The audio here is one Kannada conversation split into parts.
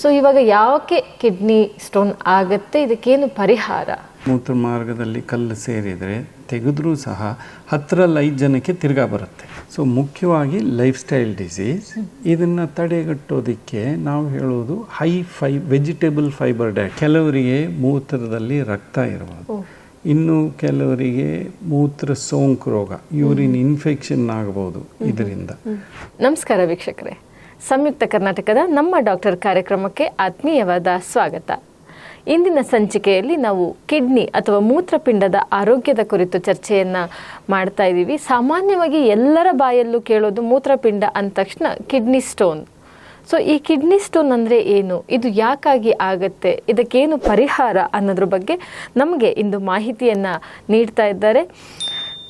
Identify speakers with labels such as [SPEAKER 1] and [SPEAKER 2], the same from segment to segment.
[SPEAKER 1] ಸೊ ಇವಾಗ ಯಾಕೆ ಕಿಡ್ನಿ ಸ್ಟೋನ್ ಆಗುತ್ತೆ? ಇದಕ್ಕೇನು ಪರಿಹಾರ?
[SPEAKER 2] ಮೂತ್ರ ಮಾರ್ಗದಲ್ಲಿ ಕಲ್ಲು ಸೇರಿದರೆ ತೆಗೆದ್ರೂ ಸಹ ಹತ್ತರಲ್ಲಿ ಐದು ಜನಕ್ಕೆ ತಿರ್ಗಾ ಬರುತ್ತೆ. ಸೊ ಮುಖ್ಯವಾಗಿ ಲೈಫ್ ಸ್ಟೈಲ್ ಡಿಸೀಸ್ ಇದನ್ನು ತಡೆಗಟ್ಟೋದಕ್ಕೆ ನಾವು ಹೇಳೋದು high fi vegetable fibre diet ಕೆಲವರಿಗೆ ಮೂತ್ರದಲ್ಲಿ ರಕ್ತ ಇರಬಹುದು ಇನ್ನು ಕೆಲವರಿಗೆ ಮೂತ್ರ ಸೋಂಕು ರೋಗ ಯೂರಿನ್ ಇನ್ಫೆಕ್ಷನ್ ಆಗಬಹುದು ಇದರಿಂದ.
[SPEAKER 1] ನಮಸ್ಕಾರ ವೀಕ್ಷಕರೇ. ಸಂಯುಕ್ತ ಕರ್ನಾಟಕದ ನಮ್ಮ ಡಾಕ್ಟರ್ ಕಾರ್ಯಕ್ರಮಕ್ಕೆ ಆತ್ಮೀಯವಾದ ಸ್ವಾಗತ. ಇಂದಿನ ಸಂಚಿಕೆಯಲ್ಲಿ ನಾವು ಕಿಡ್ನಿ ಅಥವಾ ಮೂತ್ರಪಿಂಡದ ಆರೋಗ್ಯದ ಕುರಿತು ಚರ್ಚೆಯನ್ನು ಮಾಡ್ತಾ ಇದ್ದೀವಿ. ಸಾಮಾನ್ಯವಾಗಿ ಎಲ್ಲರ ಬಾಯಲ್ಲೂ ಕೇಳೋದು ಮೂತ್ರಪಿಂಡ ಅಂದ ತಕ್ಷಣ ಕಿಡ್ನಿ ಸ್ಟೋನ್. ಸೊ, ಈ ಕಿಡ್ನಿ ಸ್ಟೋನ್ ಅಂದರೆ ಏನು? ಇದು ಯಾಕಾಗಿ ಆಗುತ್ತೆ? ಇದಕ್ಕೇನು ಪರಿಹಾರ ಅನ್ನೋದ್ರ ಬಗ್ಗೆ ನಮಗೆ ಇಂದು ಮಾಹಿತಿಯನ್ನು ನೀಡ್ತಾ ಇದ್ದಾರೆ.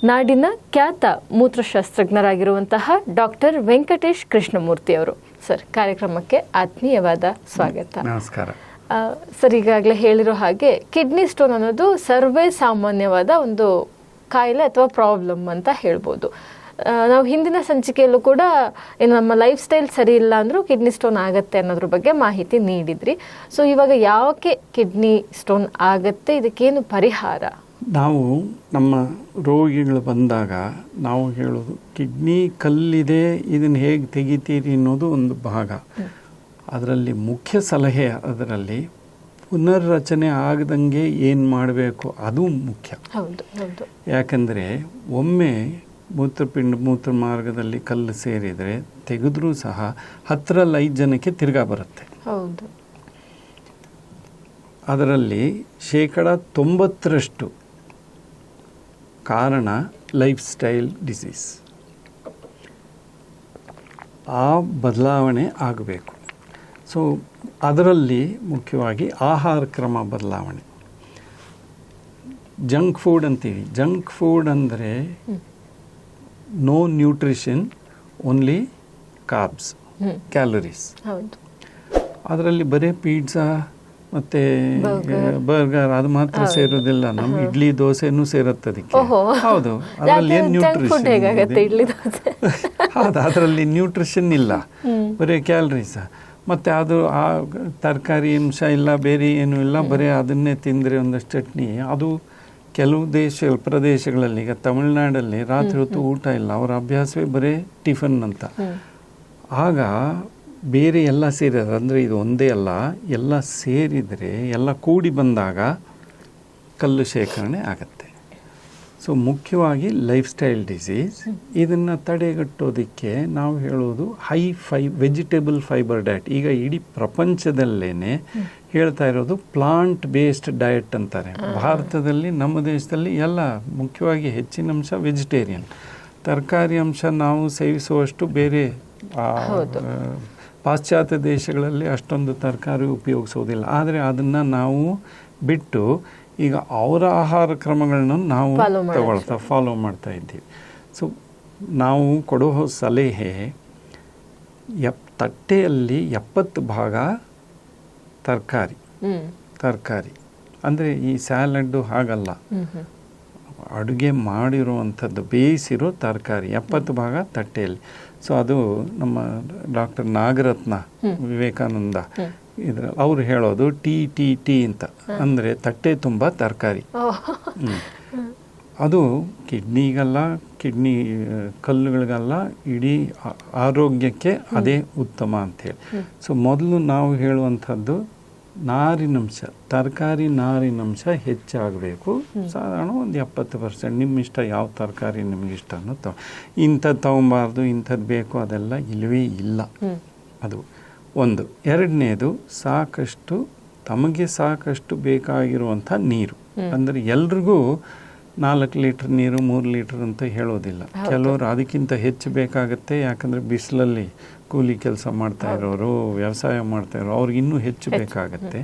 [SPEAKER 1] ನಾಡಿನ ಖ್ಯಾತ ಮೂತ್ರಶಾಸ್ತ್ರಜ್ಞರಾಗಿರುವಂತಹ ಡಾಕ್ಟರ್ ವೆಂಕಟೇಶ್ ಕೃಷ್ಣಮೂರ್ತಿ ಅವರು. ಸರ್ ಕಾರ್ಯಕ್ರಮಕ್ಕೆ ಆತ್ಮೀಯವಾದ ಸ್ವಾಗತ.
[SPEAKER 2] ನಮಸ್ಕಾರ.
[SPEAKER 1] ಸರ್ ಈಗಾಗಲೇ ಹೇಳಿರೋ ಹಾಗೆ ಕಿಡ್ನಿ ಸ್ಟೋನ್ ಅನ್ನೋದು ಸರ್ವೇ ಸಾಮಾನ್ಯವಾದ ಒಂದು ಕಾಯಿಲೆ ಅಥವಾ ಪ್ರಾಬ್ಲಮ್ ಅಂತ ಹೇಳ್ಬೋದು. ನಾವು ಹಿಂದಿನ ಸಂಚಿಕೆಯಲ್ಲೂ ಕೂಡ ಏನು ನಮ್ಮ ಲೈಫ್ ಸ್ಟೈಲ್ ಸರಿ ಇಲ್ಲ ಅಂದರೂ ಕಿಡ್ನಿ ಸ್ಟೋನ್ ಆಗತ್ತೆ ಅನ್ನೋದ್ರ ಬಗ್ಗೆ ಮಾಹಿತಿ ನೀಡಿದ್ರಿ. ಸೊ ಇವಾಗ ಯಾವಕ್ಕೆ ಕಿಡ್ನಿ ಸ್ಟೋನ್ ಆಗತ್ತೆ? ಇದಕ್ಕೇನು ಪರಿಹಾರ?
[SPEAKER 2] ನಾವು ನಮ್ಮ ರೋಗಿಗಳು ಬಂದಾಗ ನಾವು ಹೇಳೋದು ಕಿಡ್ನಿ ಕಲ್ಲಿದೆ ಇದನ್ನು ಹೇಗೆ ತೆಗಿತೀರಿ ಅನ್ನೋದು ಒಂದು ಭಾಗ. ಅದರಲ್ಲಿ ಮುಖ್ಯ ಸಲಹೆ ಅದರಲ್ಲಿ ಪುನರ್ರಚನೆ ಆಗದಂಗೆ ಏನು ಮಾಡಬೇಕು ಅದು ಮುಖ್ಯ. ಯಾಕಂದರೆ ಒಮ್ಮೆ ಮೂತ್ರಪಿಂಡ ಮೂತ್ರ ಮಾರ್ಗದಲ್ಲಿ ಕಲ್ಲು ಸೇರಿದರೆ ತೆಗೆದ್ರೂ ಸಹ ಹತ್ತರಲ್ಲಿ ಐದು ಜನಕ್ಕೆ ತಿರ್ಗಾ ಬರುತ್ತೆ. ಅದರಲ್ಲಿ ಶೇಕಡ ತೊಂಬತ್ತರಷ್ಟು ಕಾರಣ ಲೈಫ್ ಸ್ಟೈಲ್ ಡಿಸೀಸ್ ಆ ಬದಲಾವಣೆ ಆಗಬೇಕು. ಸೊ ಅದರಲ್ಲಿ ಮುಖ್ಯವಾಗಿ ಆಹಾರ ಕ್ರಮ ಬದಲಾವಣೆ. ಜಂಕ್ ಫುಡ್ ಅಂತೀವಿ. ಜಂಕ್ ಫುಡ್ ಅಂದರೆ no nutrition only carbs calories ಅದರಲ್ಲಿ ಬರೀ ಪಿಜ್ಜಾ ಮತ್ತೆ ಬರ್ಗರ್? ಅದು ಮಾತ್ರ ಸೇರೋದಿಲ್ಲ. ನಮ್ಗೆ ಇಡ್ಲಿ ದೋಸೆನೂ ಸೇರುತ್ತೆ ಅದಕ್ಕೆ. ಹೌದು. ಅದರಲ್ಲಿ ಏನು
[SPEAKER 1] ನ್ಯೂಟ್ರಿಷನ್
[SPEAKER 2] ಹೌದು ಅದರಲ್ಲಿ ನ್ಯೂಟ್ರಿಷನ್ ಇಲ್ಲ. ಬರೀ ಕ್ಯಾಲರೀಸ್ ಮತ್ತೆ ಅದು ಆ ತರಕಾರಿ ಅಂಶ ಇಲ್ಲ ಬೇರೆ ಏನೂ ಇಲ್ಲ ಬರೀ ಅದನ್ನೇ ತಿಂದ್ರೆ ಒಂದಷ್ಟು ಚಟ್ನಿ. ಅದು ಕೆಲವು ದೇಶ ಪ್ರದೇಶಗಳಲ್ಲಿ ಈಗ ತಮಿಳುನಾಡಲ್ಲಿ ರಾತ್ರಿ ಹೊತ್ತು ಊಟ ಇಲ್ಲ. ಅವರ ಅಭ್ಯಾಸವೇ ಬರೀ ಟಿಫನ್ ಅಂತ. ಆಗ ಬೇರೆ ಎಲ್ಲ ಸೇರಿದ್ರೆ. ಅಂದರೆ ಇದು ಒಂದೇ ಅಲ್ಲ ಎಲ್ಲ ಸೇರಿದರೆ ಎಲ್ಲ ಕೂಡಿ ಬಂದಾಗ ಕಲ್ಲು ಶೇಖರಣೆ ಆಗುತ್ತೆ. ಸೊ ಮುಖ್ಯವಾಗಿ ಲೈಫ್ ಸ್ಟೈಲ್ ಡಿಸೀಸ್ ಇದನ್ನು ತಡೆಗಟ್ಟೋದಕ್ಕೆ ನಾವು ಹೇಳೋದು high fi vegetable fibre diet ಈಗ ಇಡೀ ಪ್ರಪಂಚದಲ್ಲೇ ಹೇಳ್ತಾ ಇರೋದು ಪ್ಲಾಂಟ್ ಬೇಸ್ಡ್ ಡಯಟ್ ಅಂತಾರೆ ಭಾರತದಲ್ಲಿ ನಮ್ಮ ದೇಶದಲ್ಲಿ ಎಲ್ಲ ಮುಖ್ಯವಾಗಿ ಹೆಚ್ಚಿನ ಅಂಶ ವೆಜಿಟೇರಿಯನ್ ತರಕಾರಿ ಅಂಶ ನಾವು ಸೇವಿಸುವಷ್ಟು ಬೇರೆ ಪಾಶ್ಚಾತ್ಯ ದೇಶಗಳಲ್ಲಿ ಅಷ್ಟೊಂದು ತರಕಾರಿ ಉಪಯೋಗಿಸೋದಿಲ್ಲ. ಆದರೆ ಅದನ್ನು ನಾವು ಬಿಟ್ಟು ಈಗ ಅವರ ಆಹಾರ ಕ್ರಮಗಳನ್ನ ನಾವು. ತಗೊಳ್ತಾ ಫಾಲೋ ಮಾಡ್ತಾ ಇದ್ದೀವಿ. ಸೊ ನಾವು ಕೊಡೋ ಸಲಹೆ ಎಪ್ ತಟ್ಟೆಯಲ್ಲಿ ಎಪ್ಪತ್ತು ಭಾಗ ತರಕಾರಿ. ತರಕಾರಿ. ಅಂದರೆ ಈ ಸ್ಯಾಲಡ್ಡು ಹಾಗಲ್ಲ. ಅಡುಗೆ ಮಾಡಿರುವಂಥದ್ದು ಬೇಯಿಸಿರೋ ತರಕಾರಿ ಎಪ್ಪತ್ತು ಭಾಗ ತಟ್ಟೆಯಲ್ಲಿ. ಸೊ ಅದು ನಮ್ಮ ಡಾಕ್ಟರ್ ನಾಗರತ್ನ ವಿವೇಕಾನಂದ ಇದ್ರ ಅವ್ರು ಹೇಳೋದು ಟಿ ಟಿ ಟಿ ಅಂತ. ಅಂದರೆ ತಟ್ಟೆ ತುಂಬ ತರಕಾರಿ. ಅದು ಕಿಡ್ನಿಗಲ್ಲ ಕಿಡ್ನಿ ಕಲ್ಲುಗಳಿಗಲ್ಲ ಇಡೀ ಆರೋಗ್ಯಕ್ಕೆ ಅದೇ ಉತ್ತಮ ಅಂಥೇಳಿ ಸೊ ಮೊದಲು ನಾವು ಹೇಳುವಂಥದ್ದು ನಾರಿನಂಶ ತರಕಾರಿ ನಾರಿನಂಶ ಹೆಚ್ಚಾಗಬೇಕು. ಸಾಧಾರಣ ಒಂದು ಎಪ್ಪತ್ತು ಪರ್ಸೆಂಟ್. ನಿಮ್ಮ ಇಷ್ಟ ಯಾವ ತರಕಾರಿ ನಿಮ್ಗೆ ಇಷ್ಟ ಅನ್ನೋ ತಗೊ ಇಂಥದ್ದು ತೊಗೊಬಾರ್ದು ಇಂಥದ್ದು ಬೇಕು ಅದೆಲ್ಲ ಇಲ್ಲವೇ ಇಲ್ಲ. ಅದು ಒಂದು. ಎರಡನೇದು ಸಾಕಷ್ಟು ತಮಗೆ ಸಾಕಷ್ಟು ಬೇಕಾಗಿರುವಂಥ ನೀರು. ಅಂದರೆ ಎಲ್ರಿಗೂ ನಾಲ್ಕು ಲೀಟ್ರ್ ನೀರು ಮೂರು ಲೀಟ್ರ್ ಅಂತ ಹೇಳೋದಿಲ್ಲ. ಕೆಲವರು ಅದಕ್ಕಿಂತ ಹೆಚ್ಚು ಬೇಕಾಗುತ್ತೆ ಯಾಕಂದರೆ ಬಿಸಿಲಲ್ಲಿ ಕೂಲಿ ಕೆಲಸ ಮಾಡ್ತಾ ಇರೋರು ವ್ಯವಸಾಯ ಮಾಡ್ತಾ ಇರೋರು ಅವ್ರಿಗೆ ಇನ್ನೂ ಹೆಚ್ಚು ಬೇಕಾಗತ್ತೆ.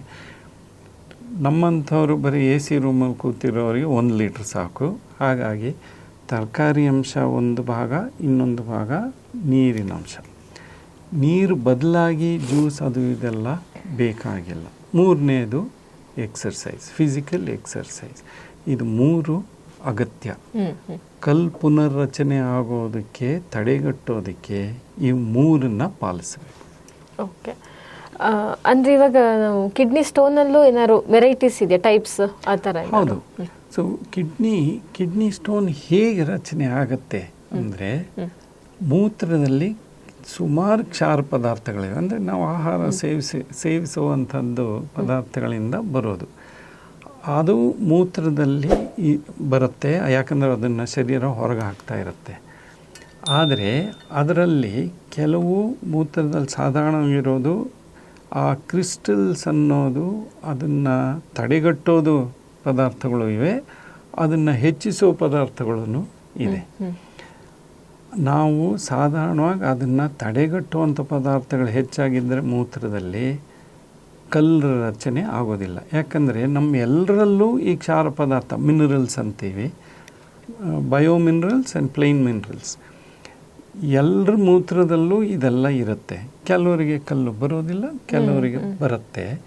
[SPEAKER 2] ನಮ್ಮಂಥವ್ರು ಬರೀ ಎ ಸಿ ರೂಮಲ್ಲಿ ಕೂತಿರೋರಿಗೆ ಒಂದು ಲೀಟ್ರ್ ಸಾಕು. ಹಾಗಾಗಿ ತರಕಾರಿ ಅಂಶ ಒಂದು ಭಾಗ ಇನ್ನೊಂದು ಭಾಗ ನೀರಿನ ಅಂಶ. ನೀರು ಬದಲಾಗಿ ಜ್ಯೂಸ್ ಅದು ಇದೆಲ್ಲ ಬೇಕಾಗಿಲ್ಲ. ಮೂರನೇದು ಎಕ್ಸರ್ಸೈಸ್ ಫಿಸಿಕಲ್ ಎಕ್ಸರ್ಸೈಸ್. ಇದು ಮೂರು ಅಗತ್ಯ. ಕಲ್ ಪುನರ್ರಚನೆ ಆಗೋದಕ್ಕೆ ತಡೆಗಟ್ಟೋದಕ್ಕೆ ಈ ಮೂರನ್ನ ಪಾಲಿಸಬೇಕು.
[SPEAKER 1] ಓಕೆ. ಅಂದ್ರೆ ಇವಾಗ ನಾವು ಕಿಡ್ನಿ ಸ್ಟೋನಲ್ಲೂ ಏನಾದ್ರು ವೆರೈಟೀಸ್ ಇದೆ ಟೈಪ್ಸ್ ಆ ಥರ
[SPEAKER 2] ಹೌದು. ಸೊ ಕಿಡ್ನಿ ಕಿಡ್ನಿ ಸ್ಟೋನ್ ಹೇಗೆ ರಚನೆ ಆಗುತ್ತೆ ಅಂದರೆ ಮೂತ್ರದಲ್ಲಿ ಸುಮಾರು ಕ್ಷಾರ ಪದಾರ್ಥಗಳಿವೆ. ಅಂದರೆ ನಾವು ಆಹಾರ ಸೇವಿಸಿ ಸೇವಿಸುವಂಥದ್ದು ಪದಾರ್ಥಗಳಿಂದ ಬರೋದು. ಅದು ಮೂತ್ರದಲ್ಲಿ ಈ ಬರುತ್ತೆ ಯಾಕಂದರೆ ಅದನ್ನು ಶರೀರ ಹೊರಗೆ ಹಾಕ್ತಾ ಇರುತ್ತೆ. ಆದರೆ ಅದರಲ್ಲಿ ಕೆಲವು ಮೂತ್ರದಲ್ಲಿ ಸಾಧಾರಣವಾಗಿರೋದು ಆ ಕ್ರಿಸ್ಟಲ್ಸ್ ಅನ್ನೋದು ಅದನ್ನು ತಡೆಗಟ್ಟೋದು ಪದಾರ್ಥಗಳು ಇವೆ ಅದನ್ನು ಹೆಚ್ಚಿಸೋ ಪದಾರ್ಥಗಳೂ ಇದೆ. ನಾವು ಸಾಧಾರಣವಾಗಿ ಅದನ್ನು ತಡೆಗಟ್ಟುವಂಥ ಪದಾರ್ಥಗಳು ಹೆಚ್ಚಾಗಿದ್ದರೆ ಮೂತ್ರದಲ್ಲಿ ಕಲ್ಲರ ರಚನೆ ಆಗೋದಿಲ್ಲ. ಯಾಕಂದರೆ ನಮ್ಮ ಎಲ್ಲರಲ್ಲೂ ಈ ಕ್ಷಾರ ಪದಾರ್ಥ ಮಿನರಲ್ಸ್ ಅಂತೀವಿ. Bio minerals and plain minerals ಎಲ್ಲರ ಮೂತ್ರದಲ್ಲೂ ಇದೆಲ್ಲ ಇರುತ್ತೆ. ಕೆಲವರಿಗೆ ಕಲ್ಲು ಬರೋದಿಲ್ಲ ಕೆಲವರಿಗೆ ಬರುತ್ತೆ.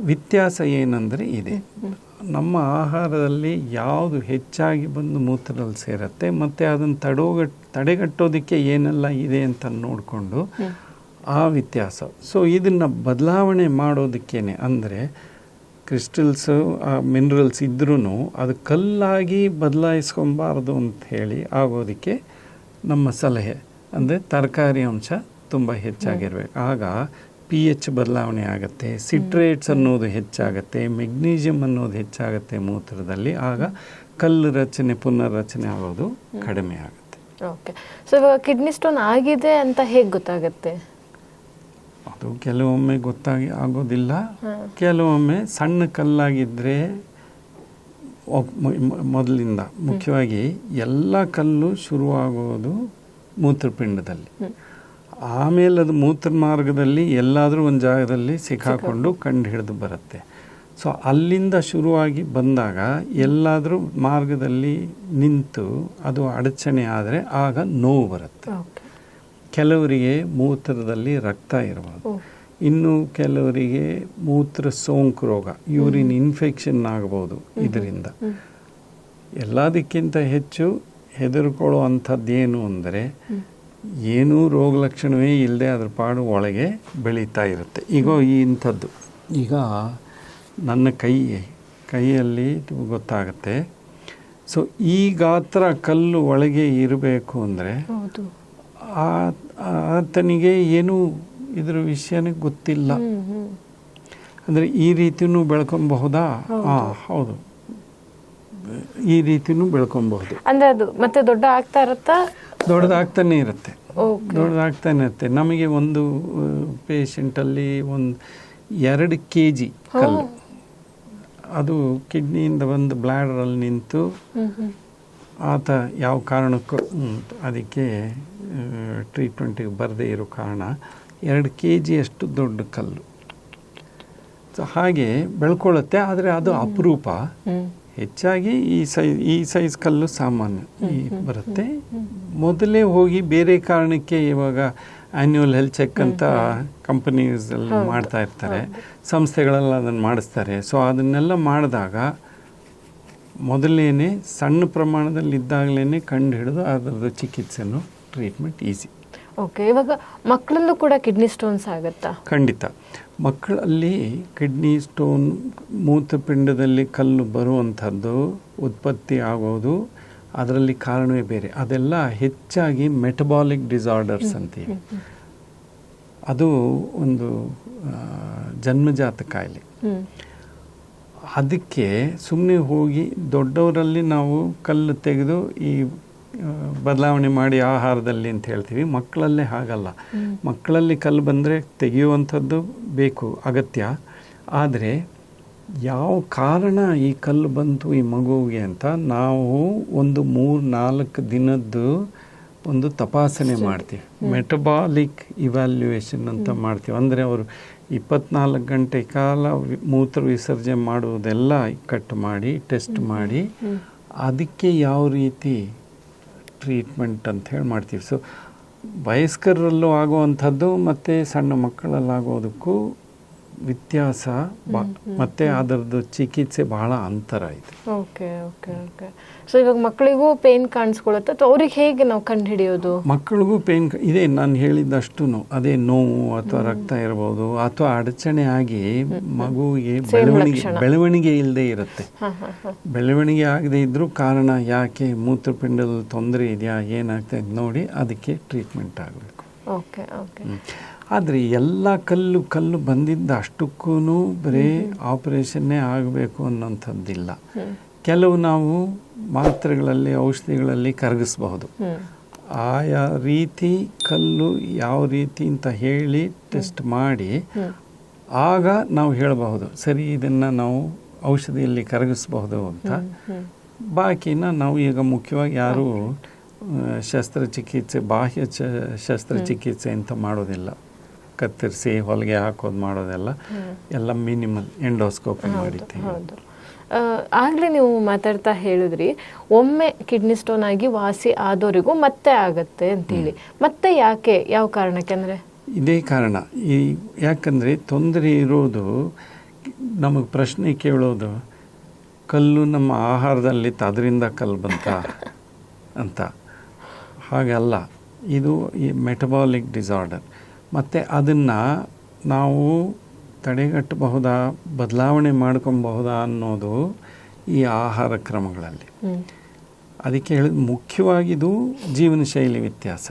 [SPEAKER 2] ವ್ಯತ್ಯಾಸ ಏನಂದರೆ ಇದೆ. ನಮ್ಮ ಆಹಾರದಲ್ಲಿ ಯಾವುದು ಹೆಚ್ಚಾಗಿ ಬಂದು ಮೂತ್ರದಲ್ಲಿ ಸೇರುತ್ತೆ ಮತ್ತು ಅದನ್ನು ತಡೋಗಟ್ ತಡೆಗಟ್ಟೋದಕ್ಕೆ ಏನೆಲ್ಲ ಇದೆ ಅಂತ ನೋಡಿಕೊಂಡು ಆ ವ್ಯತ್ಯಾಸ. ಸೊ ಇದನ್ನು ಬದಲಾವಣೆ ಮಾಡೋದಕ್ಕೇನೆ ಅಂದರೆ ಕ್ರಿಸ್ಟಲ್ಸು ಮಿನರಲ್ಸ್ ಇದ್ರೂ ಅದು ಕಲ್ಲಾಗಿ ಬದಲಾಯಿಸ್ಕೊಬಾರ್ದು ಅಂತ ಹೇಳಿ ಆಗೋದಕ್ಕೆ ನಮ್ಮ ಸಲಹೆ. ಅಂದರೆ ತರಕಾರಿ ಅಂಶ ತುಂಬ ಹೆಚ್ಚಾಗಿರ್ಬೇಕು. ಆಗ ಪಿ ಎಚ್ ಬದಲಾವಣೆ ಆಗುತ್ತೆ ಸಿಟ್ರೇಟ್ಸ್ ಅನ್ನೋದು ಹೆಚ್ಚಾಗುತ್ತೆ ಮೆಗ್ನೀಷಿಯಮ್ ಅನ್ನೋದು ಹೆಚ್ಚಾಗುತ್ತೆ ಮೂತ್ರದಲ್ಲಿ ಆಗ ಕಲ್ಲು ರಚನೆ ಪುನರ್ರಚನೆ ಆಗೋದು ಕಡಿಮೆ ಆಗುತ್ತೆ.
[SPEAKER 1] ಓಕೆ ಸೊ ಇವಾಗ ಕಿಡ್ನಿ ಸ್ಟೋನ್ ಆಗಿದೆ ಅಂತ ಹೇಗೆ ಗೊತ್ತಾಗುತ್ತೆ?
[SPEAKER 2] ಅದು ಕೆಲವೊಮ್ಮೆ ಗೊತ್ತಾಗಿ ಆಗೋದಿಲ್ಲ. ಕೆಲವೊಮ್ಮೆ ಸಣ್ಣ ಕಲ್ಲಾಗಿದ್ದರೆ ಮೊದಲಿಂದ ಮುಖ್ಯವಾಗಿ ಎಲ್ಲ ಕಲ್ಲು ಶುರುವಾಗೋದು ಮೂತ್ರಪಿಂಡದಲ್ಲಿ. ಆಮೇಲೆ ಅದು ಮೂತ್ರ ಮಾರ್ಗದಲ್ಲಿ ಎಲ್ಲಾದರೂ ಒಂದು ಜಾಗದಲ್ಲಿ ಸಿಕ್ಕಾಕೊಂಡು ಕಂಡು ಹಿಡಿದು ಬರುತ್ತೆ. ಸೊ ಅಲ್ಲಿಂದ ಶುರುವಾಗಿ ಬಂದಾಗ ಎಲ್ಲಾದರೂ ಮಾರ್ಗದಲ್ಲಿ ನಿಂತು ಅದು ಅಡಚಣೆ ಆದರೆ ಆಗ ನೋವು ಬರುತ್ತೆ. ಕೆಲವರಿಗೆ ಮೂತ್ರದಲ್ಲಿ ರಕ್ತ ಇರಬಹುದು ಇನ್ನು ಕೆಲವರಿಗೆ ಮೂತ್ರ ಸೋಂಕು ರೋಗ ಯೂರಿನ್ ಇನ್ಫೆಕ್ಷನ್ ಆಗಬಹುದು ಇದರಿಂದ. ಎಲ್ಲದಕ್ಕಿಂತ ಹೆಚ್ಚು ಹೆದರ್ಕೊಳ್ಳೋ ಅಂಥದ್ದೇನು ಅಂದರೆ ಏನೂ ರೋಗ ಲಕ್ಷಣವೇ ಇಲ್ಲದೆ ಅದ್ರ ಪಾಡು ಒಳಗೆ ಬೆಳೀತಾ ಇರುತ್ತೆ. ಈಗ ಈ ಇಂಥದ್ದು. ಈಗ ನನ್ನ ಕೈ ಕೈಯಲ್ಲಿ ಗೊತ್ತಾಗುತ್ತೆ. ಸೊ ಈ ಗಾತ್ರ ಕಲ್ಲು ಒಳಗೆ ಇರಬೇಕು ಅಂದರೆ ಆತನಿಗೆ ಏನೂ ಇದರ ವಿಷಯನೇ ಗೊತ್ತಿಲ್ಲ. ಅಂದ್ರೆ ಈ ರೀತಿಯೂ ಬೆಳ್ಕೊಬಹುದಾ? ಹಾಂ ಹೌದು. ಈ ರೀತಿಯೂ ಬೆಳ್ಕೊಬಹುದು.
[SPEAKER 1] ಅಂದ್ರೆ ಅದು ಮತ್ತೆ ದೊಡ್ಡ ಆಗ್ತಾ ಇರುತ್ತಾ?
[SPEAKER 2] ದೊಡ್ಡದಾಗ್ತಾನೆ ಇರುತ್ತೆ. ದೊಡ್ಡದಾಗ್ತಾನೆ ಇರುತ್ತೆ. ನಮಗೆ ಒಂದು ಪೇಷಂಟಲ್ಲಿ ಒಂದು ಎರಡು ಕೆ ಜಿ ಕಲ್ಲು. ಅದು ಕಿಡ್ನಿಯಿಂದ ಬಂದು ಬ್ಲ್ಯಾಡರಲ್ಲಿ ನಿಂತು ಆತ ಯಾವ ಕಾರಣಕ್ಕೂ ಅದಕ್ಕೆ ಟ್ರೀಟ್ಮೆಂಟಿಗೆ ಬರದೇ ಇರೋ ಕಾರಣ ಎರಡು ಕೆ ಜಿಯಷ್ಟು ದೊಡ್ಡ ಕಲ್ಲು. ಸೊ ಹಾಗೆ ಬೆಳ್ಕೊಳ್ಳುತ್ತೆ ಆದರೆ ಅದು ಅಪರೂಪ. ಹೆಚ್ಚಾಗಿ ಈ ಸೈಜ್ ಈ ಸೈಜ್ ಕಲ್ಲು ಸಾಮಾನ್ಯ. ಈ ಬರುತ್ತೆ. ಮೊದಲೇ ಹೋಗಿ ಬೇರೆ ಕಾರಣಕ್ಕೆ ಇವಾಗ ಆ್ಯನ್ಯುವಲ್ ಹೆಲ್ತ್ ಚೆಕ್ ಅಂತ ಕಂಪನೀಸಲ್ಲಿ ಮಾಡ್ತಾ ಇರ್ತಾರೆ. ಸಂಸ್ಥೆಗಳೆಲ್ಲ ಅದನ್ನು ಮಾಡಿಸ್ತಾರೆ. ಸೊ ಅದನ್ನೆಲ್ಲ ಮಾಡಿದಾಗ ಮೊದಲೇನೆ ಸಣ್ಣ ಪ್ರಮಾಣದಲ್ಲಿ ಇದ್ದಾಗಲೇ ಕಂಡು ಹಿಡಿದು ಅದರದ್ದು ಚಿಕಿತ್ಸೆನು ಟ್ರೀಟ್ಮೆಂಟ್ ಈಸಿ
[SPEAKER 1] ಓಕೆ ಇವಾಗ ಮಕ್ಕಳಲ್ಲೂ ಕೂಡ ಕಿಡ್ನಿ ಸ್ಟೋನ್ಸ್ ಆಗುತ್ತಾ?
[SPEAKER 2] ಖಂಡಿತ. ಮಕ್ಕಳಲ್ಲಿ ಕಿಡ್ನಿ ಸ್ಟೋನ್ ಮೂತ್ರಪಿಂಡದಲ್ಲಿ ಕಲ್ಲು ಬರುವಂಥದ್ದು ಉತ್ಪತ್ತಿ ಆಗೋದು ಅದರಲ್ಲಿ ಕಾರಣವೇ ಬೇರೆ. ಅದೆಲ್ಲ ಹೆಚ್ಚಾಗಿ ಮೆಟಬಾಲಿಕ್ ಡಿಸಾರ್ಡರ್ಸ್ ಅಂತೀವಿ. ಅದು ಒಂದು ಜನ್ಮಜಾತ ಕಾಯಿಲೆ. ಅದಕ್ಕೆ ಸುಮ್ಮನೆ ಹೋಗಿ ದೊಡ್ಡವರಲ್ಲಿ ನಾವು ಕಲ್ಲು ತೆಗೆದು ಈ ಬದಲಾವಣೆ ಮಾಡಿ ಆಹಾರದಲ್ಲಿ ಅಂತ ಹೇಳ್ತೀವಿ. ಮಕ್ಕಳಲ್ಲೇ ಹಾಗಲ್ಲ. ಮಕ್ಕಳಲ್ಲಿ ಕಲ್ಲು ಬಂದರೆ ತೆಗೆಯುವಂಥದ್ದು ಬೇಕು ಅಗತ್ಯ. ಆದರೆ ಯಾವ ಕಾರಣ ಈ ಕಲ್ಲು ಬಂತು ಈ ಮಗುವಿಗೆ ಅಂತ ನಾವು ಒಂದು ಮೂರು ನಾಲ್ಕು ದಿನದ್ದು ಒಂದು ತಪಾಸಣೆ ಮಾಡ್ತೀವಿ. ಮೆಟಬಾಲಿಕ್ ಇವ್ಯಾಲ್ಯೂಯೇಷನ್ ಅಂತ ಮಾಡ್ತೀವಿ. ಅಂದರೆ ಅವರು ಇಪ್ಪತ್ನಾಲ್ಕು ಗಂಟೆ ಕಾಲ ಮೂತ್ರ ವಿಸರ್ಜನೆ ಮಾಡುವುದೆಲ್ಲ ಕಟ್ ಮಾಡಿ ಟೆಸ್ಟ್ ಮಾಡಿ ಅದಕ್ಕೆ ಯಾವ ರೀತಿ ಟ್ರೀಟ್ಮೆಂಟ್ ಅಂತ ಹೇಳಿ ಮಾಡ್ತೀವಿ. ಸೊ ವಯಸ್ಕರಲ್ಲೂ ಆಗುವಂಥದ್ದು ಮತ್ತು ಸಣ್ಣ ಮಕ್ಕಳಲ್ಲಾಗೋದಕ್ಕೂ ವ್ಯತ್ಯಾಸ ಮತ್ತೆ ಅದರದ್ದು ಚಿಕಿತ್ಸೆ ಬಹಳ ಅಂತರ ಇದೆ.
[SPEAKER 1] Okay okay okay. ಸೊ ಇವಾಗ ಮಕ್ಕಳಿಗೂ ಪೇನ್ ಕಾಣಿಸ್ಕೊಳ್ಳುತ್ತೆ ಅಥವಾ ಅವ್ರಿಗೆ ಹೇಗೆ ನಾವು ಕಂಡು ಹಿಡಿಯೋದು
[SPEAKER 2] ಮಕ್ಕಳಿಗೂ ಪೇನ್ ಇದೇ ನಾನು ಹೇಳಿದಷ್ಟು ಅದೇ ನೋವು ಅಥವಾ ರಕ್ತ ಇರಬಹುದು ಅಥವಾ ಅಡಚಣೆ ಆಗಿ ಮಗುವಿಗೆ ಬೆಳವಣಿಗೆ ಬೆಳವಣಿಗೆ ಇಲ್ಲದೆ ಇರುತ್ತೆ. ಬೆಳವಣಿಗೆ ಆಗದೆ ಇದ್ರೂ ಕಾರಣ ಯಾಕೆ ಮೂತ್ರಪಿಂಡದ ತೊಂದರೆ ಇದೆಯಾ ಏನಾಗ್ತದೆ ನೋಡಿ ಅದಕ್ಕೆ ಟ್ರೀಟ್ಮೆಂಟ್ ಆಗಬೇಕು.
[SPEAKER 1] Okay okay.
[SPEAKER 2] ಆದರೆ ಎಲ್ಲ ಕಲ್ಲು ಕಲ್ಲು ಬಂದಿದ್ದ ಅಷ್ಟಕ್ಕೂ ಬರೀ ಆಪರೇಷನ್ನೇ ಆಗಬೇಕು ಅನ್ನೋಂಥದ್ದಿಲ್ಲ. ಕೆಲವು ನಾವು ಮಾತ್ರೆಗಳಲ್ಲಿ ಔಷಧಿಗಳಲ್ಲಿ ಕರಗಿಸ್ಬಹುದು. ಆಯಾ ರೀತಿ ಕಲ್ಲು ಯಾವ ರೀತಿ ಅಂತ ಹೇಳಿ ಟೆಸ್ಟ್ ಮಾಡಿ ಆಗ ನಾವು ಹೇಳಬಹುದು ಸರಿ ಇದನ್ನು ನಾವು ಔಷಧಿಯಲ್ಲಿ ಕರಗಿಸ್ಬಹುದು ಅಂತ. ಬಾಕಿನ ನಾವು ಈಗ ಮುಖ್ಯವಾಗಿ ಯಾರು ಶಸ್ತ್ರಚಿಕಿತ್ಸೆ ಬಾಹ್ಯ ಚ ಶಸ್ತ್ರಚಿಕಿತ್ಸೆ ಅಂತ ಮಾಡೋದಿಲ್ಲ. ಕತ್ತರಿಸಿ ಹೊಲಿಗೆ ಹಾಕೋದು ಮಾಡೋದೆಲ್ಲ ಎಲ್ಲ ಮಿನಿಮಲ್ ಎಂಡೋಸ್ಕೋಪಿ ಮಾಡಿರ್ತೀವಿ
[SPEAKER 1] ಹೌದು. ಆಗಲೇ ನೀವು ಮಾತಾಡ್ತಾ ಹೇಳಿದ್ರಿ ಒಮ್ಮೆ ಕಿಡ್ನಿ ಸ್ಟೋನ್ ಆಗಿ ವಾಸಿ ಆದವರಿಗೂ ಮತ್ತೆ ಆಗುತ್ತೆ ಅಂತೇಳಿ. ಮತ್ತೆ ಯಾಕೆ ಯಾವ ಕಾರಣಕ್ಕೆ ಅಂದರೆ?
[SPEAKER 2] ಇದೇ ಕಾರಣ. ಈ ಯಾಕಂದರೆ ತೊಂದರೆ ಇರೋದು ನಮಗೆ ಪ್ರಶ್ನೆ ಕೇಳೋದು ಕಲ್ಲು ನಮ್ಮ ಆಹಾರದಲ್ಲಿತ್ತು ಅದರಿಂದ ಕಲ್ಲು ಬಂತ ಅಂತ. ಹಾಗಲ್ಲ ಇದು ಈ ಮೆಟಬಾಲಿಕ್ ಡಿಸಾರ್ಡರ್. ಮತ್ತು ಅದನ್ನು ನಾವು ತಡೆಗಟ್ಟಬಹುದಾ ಬದಲಾವಣೆ ಮಾಡ್ಕೊಬಹುದಾ ಅನ್ನೋದು ಈ ಆಹಾರ ಕ್ರಮಗಳಲ್ಲಿ. ಅದಕ್ಕೆ ಹೇಳಿದ ಮುಖ್ಯವಾಗಿದು ಜೀವನ ಶೈಲಿ ವ್ಯತ್ಯಾಸ.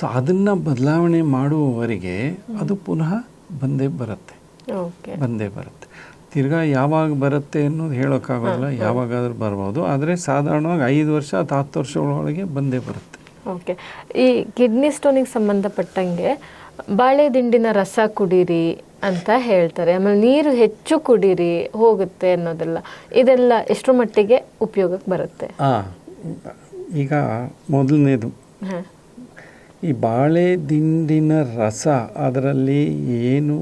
[SPEAKER 2] ಸೊ ಅದನ್ನು ಬದಲಾವಣೆ ಮಾಡುವವರೆಗೆ ಅದು ಪುನಃ ಬಂದೇ ಬರುತ್ತೆ.
[SPEAKER 1] ಓಕೆ.
[SPEAKER 2] ಬಂದೇ ಬರುತ್ತೆ. ತಿರ್ಗಾ ಯಾವಾಗ ಬರುತ್ತೆ ಅನ್ನೋದು ಹೇಳೋಕ್ಕಾಗೋಲ್ಲ ಯಾವಾಗಾದ್ರೂ ಬರ್ಬೋದು ಆದರೆ ಸಾಧಾರಣವಾಗಿ ಐದು ವರ್ಷ ಅಥವಾ ಹತ್ತು ವರ್ಷಗಳೊಳಗೆ ಬಂದೇ ಬರುತ್ತೆ.
[SPEAKER 1] ಓಕೆ. ಈ ಕಿಡ್ನಿ ಸ್ಟೋನಿಗೆ ಸಂಬಂಧಪಟ್ಟಂಗೆ ಬಾಳೆ ದಿಂಡಿನ ರಸ ಕುಡೀರಿ ಅಂತ ಹೇಳ್ತಾರೆ. ಆಮೇಲೆ ನೀರು ಹೆಚ್ಚು ಕುಡೀರಿ ಹೋಗುತ್ತೆ ಅನ್ನೋದೆಲ್ಲ. ಇದೆಲ್ಲ ಎಷ್ಟರ ಮಟ್ಟಿಗೆ ಉಪಯೋಗಕ್ಕೆ ಬರುತ್ತೆ?
[SPEAKER 2] ಈಗ ಮೊದಲನೇದು. ಈ ಬಾಳೆ ದಿಂಡಿನ ರಸ ಅದರಲ್ಲಿ ಏನು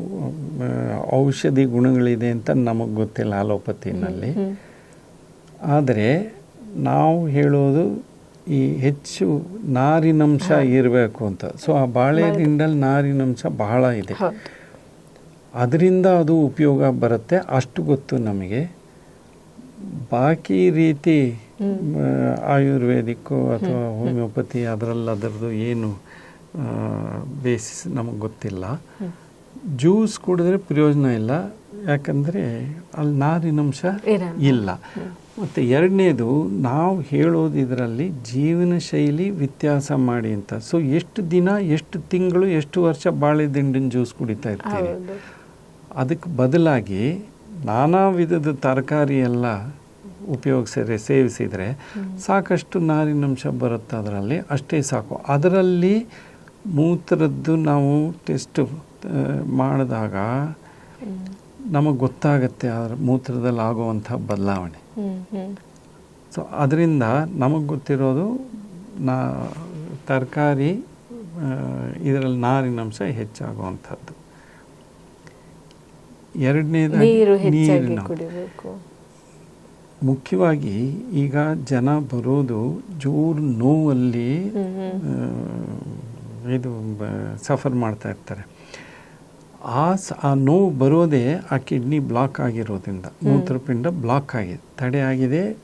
[SPEAKER 2] ಔಷಧಿ ಗುಣಗಳಿದೆ ಅಂತ ನಮಗೆ ಗೊತ್ತಿಲ್ಲ ಅಲೋಪತಿನಲ್ಲಿ ಆದರೆ ನಾವು ಹೇಳೋದು ಈ ಹೆಚ್ಚು ನಾರಿನಂಶ ಇರಬೇಕು ಅಂತ. ಸೊ ಆ ಬಾಳೆ ದಿಂಡಲ್ಲಿ ನಾರಿನಂಶ ಬಹಳ ಇದೆ. ಅದರಿಂದ ಅದು ಉಪಯೋಗ ಬರುತ್ತೆ. ಅಷ್ಟು ಗೊತ್ತು ನಮಗೆ. ಬಾಕಿ ರೀತಿ ಆಯುರ್ವೇದಿಕ್ಕು ಅಥವಾ ಹೋಮಿಯೋಪತಿ ಅದರಲ್ಲಿ ಅದರದ್ದು ಏನು ಬೇಸಿಸ್ ನಮಗೆ ಗೊತ್ತಿಲ್ಲ. ಜ್ಯೂಸ್ ಕುಡಿದ್ರೆ ಪ್ರಯೋಜನ ಇಲ್ಲ. ಯಾಕಂದರೆ ಅಲ್ಲಿ ನಾರಿನಂಶ ಇಲ್ಲ. ಮತ್ತು ಎರಡನೇದು ನಾವು ಹೇಳೋದು ಇದರಲ್ಲಿ ಜೀವನ ಶೈಲಿ ವ್ಯತ್ಯಾಸ ಮಾಡಿ ಅಂತ. ಸೊ ಎಷ್ಟು ದಿನ ಎಷ್ಟು ತಿಂಗಳು ಎಷ್ಟು ವರ್ಷ ಬಾಳೆ ದಿಂಡಿನ ಜ್ಯೂಸ್ ಕುಡಿತಾ ಇರ್ತೀವಿ ಅದಕ್ಕೆ ಬದಲಾಗಿ ನಾನಾ ವಿಧದ ತರಕಾರಿ ಎಲ್ಲ ಉಪಯೋಗಿಸಿದ್ರೆ ಸೇವಿಸಿದರೆ ಸಾಕಷ್ಟು ನಾರಿನಂಶ ಬರುತ್ತೆ ಅದರಲ್ಲಿ ಅಷ್ಟೇ ಸಾಕು. ಅದರಲ್ಲಿ ಮೂತ್ರದ್ದು ನಾವು ಟೆಸ್ಟ್ ಮಾಡಿದಾಗ ನಮಗೆ ಗೊತ್ತಾಗುತ್ತೆ ಅದರ ಮೂತ್ರದಲ್ಲಿ ಆಗುವಂಥ ಬದಲಾವಣೆ. ಸೊ ಅದರಿಂದ ನಮಗೆ ಗೊತ್ತಿರೋದು ನಾ ತರಕಾರಿ ಇದರಲ್ಲಿ ನಾರಿನಂಶ ಹೆಚ್ಚಾಗುವಂಥದ್ದು. ಎರಡನೇದು
[SPEAKER 1] ನೀರು ಹೆಚ್ಚಾಗಿ ಕುಡಿಬೇಕು.
[SPEAKER 2] ಮುಖ್ಯವಾಗಿ ಈಗ ಜನ ಬರೋದು ಜೋರು ನೋವಲ್ಲಿ ಇದು ಸಫರ್ ಮಾಡ್ತಾ ಇರ್ತಾರೆ. ಆ ಆ ನೋವು ಬರೋದೇ ಆ ಕಿಡ್ನಿ ಬ್ಲಾಕ್ ಆಗಿರೋದ್ರಿಂದ. ಮೂತ್ರಪಿಂಡ ಬ್ಲಾಕ್ ಆಗಿದೆ ತಡೆ ಆಗಿದೆ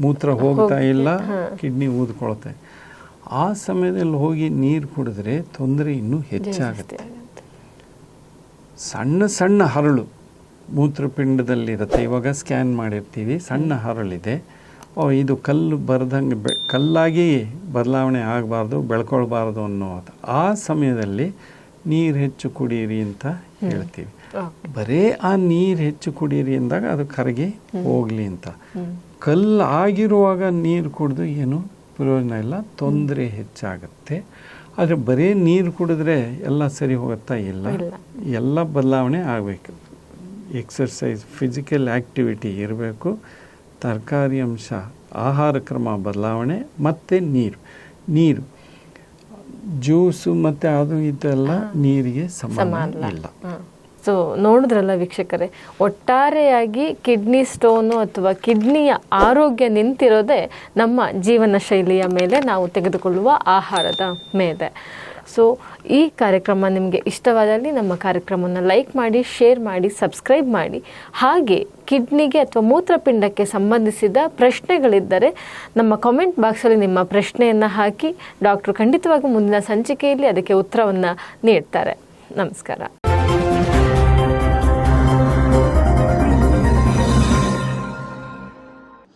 [SPEAKER 2] ಮೂತ್ರ ಹೋಗ್ತಾ ಇಲ್ಲ ಕಿಡ್ನಿ ಊದ್ಕೊಳುತ್ತೆ. ಆ ಸಮಯದಲ್ಲಿ ಹೋಗಿ ನೀರು ಕುಡಿದ್ರೆ ತೊಂದರೆ ಇನ್ನೂ ಹೆಚ್ಚಾಗುತ್ತೆ. ಸಣ್ಣ ಸಣ್ಣ ಹರಳು ಮೂತ್ರಪಿಂಡದಲ್ಲಿರುತ್ತೆ. ಇವಾಗ ಸ್ಕ್ಯಾನ್ ಮಾಡಿರ್ತೀವಿ ಸಣ್ಣ ಹರಳಿದೆ. ಓ ಇದು ಕಲ್ಲು ಬರ್ದಂಗೆ ಬೆ ಕಲ್ಲಾಗಿ ಬದಲಾವಣೆ ಆಗಬಾರ್ದು ಬೆಳ್ಕೊಳ್ಬಾರ್ದು ಅನ್ನೋದು ಆ ಸಮಯದಲ್ಲಿ ನೀರು ಹೆಚ್ಚು ಕುಡಿಯಿರಿ ಅಂತ ಹೇಳ್ತೀವಿ. ಬರೇ ಆ ನೀರು ಹೆಚ್ಚು ಕುಡಿಯಿರಿ ಅಂದಾಗ ಅದು ಕರಗಿ ಹೋಗ್ಲಿ ಅಂತ. ಕಲ್ಲು ಆಗಿರುವಾಗ ನೀರು ಕುಡಿದು ಏನು ಪ್ರಯೋಜನ ಇಲ್ಲ ತೊಂದರೆ ಹೆಚ್ಚಾಗುತ್ತೆ. ಆದರೆ ಬರೀ ನೀರು ಕುಡಿದ್ರೆ ಎಲ್ಲ ಸರಿ ಹೋಗುತ್ತಾ
[SPEAKER 1] ಇಲ್ಲ.
[SPEAKER 2] ಎಲ್ಲ ಬದಲಾವಣೆ ಆಗಬೇಕು. ಎಕ್ಸರ್ಸೈಸ್ ಫಿಸಿಕಲ್ ಆ್ಯಕ್ಟಿವಿಟಿ ಇರಬೇಕು. ತರಕಾರಿ ಅಂಶ ಆಹಾರ ಕ್ರಮ ಬದಲಾವಣೆ ಮತ್ತು ನೀರು. ನೀರು ಜ್ಯೂಸು ಮತ್ತು ಅದು ಇದೆಲ್ಲ ನೀರಿಗೆ ಸಮಾನ ಇಲ್ಲ.
[SPEAKER 1] ಸೊ ನೋಡಿದ್ರಲ್ಲ ವೀಕ್ಷಕರೇ ಒಟ್ಟಾರೆಯಾಗಿ ಕಿಡ್ನಿ ಸ್ಟೋನು ಅಥವಾ ಕಿಡ್ನಿಯ ಆರೋಗ್ಯ ನಿಂತಿರೋದೇ ನಮ್ಮ ಜೀವನ ಶೈಲಿಯ ಮೇಲೆ ನಾವು ತೆಗೆದುಕೊಳ್ಳುವ ಆಹಾರದ ಮೇಲೆ. ಸೊ ಈ ಕಾರ್ಯಕ್ರಮ ನಿಮಗೆ ಇಷ್ಟವಾದಲ್ಲಿ ನಮ್ಮ ಕಾರ್ಯಕ್ರಮವನ್ನು ಲೈಕ್ ಮಾಡಿ ಶೇರ್ ಮಾಡಿ ಸಬ್ಸ್ಕ್ರೈಬ್ ಮಾಡಿ. ಹಾಗೆ ಕಿಡ್ನಿಗೆ ಅಥವಾ ಮೂತ್ರಪಿಂಡಕ್ಕೆ ಸಂಬಂಧಿಸಿದ ಪ್ರಶ್ನೆಗಳಿದ್ದರೆ ನಮ್ಮ ಕಾಮೆಂಟ್ ಬಾಕ್ಸಲ್ಲಿ ನಿಮ್ಮ ಪ್ರಶ್ನೆಯನ್ನು ಹಾಕಿ ಡಾಕ್ಟರ್ ಖಂಡಿತವಾಗಿ ಮುಂದಿನ ಸಂಚಿಕೆಯಲ್ಲಿ ಅದಕ್ಕೆ ಉತ್ತರವನ್ನು ನೀಡ್ತಾರೆ. ನಮಸ್ಕಾರ.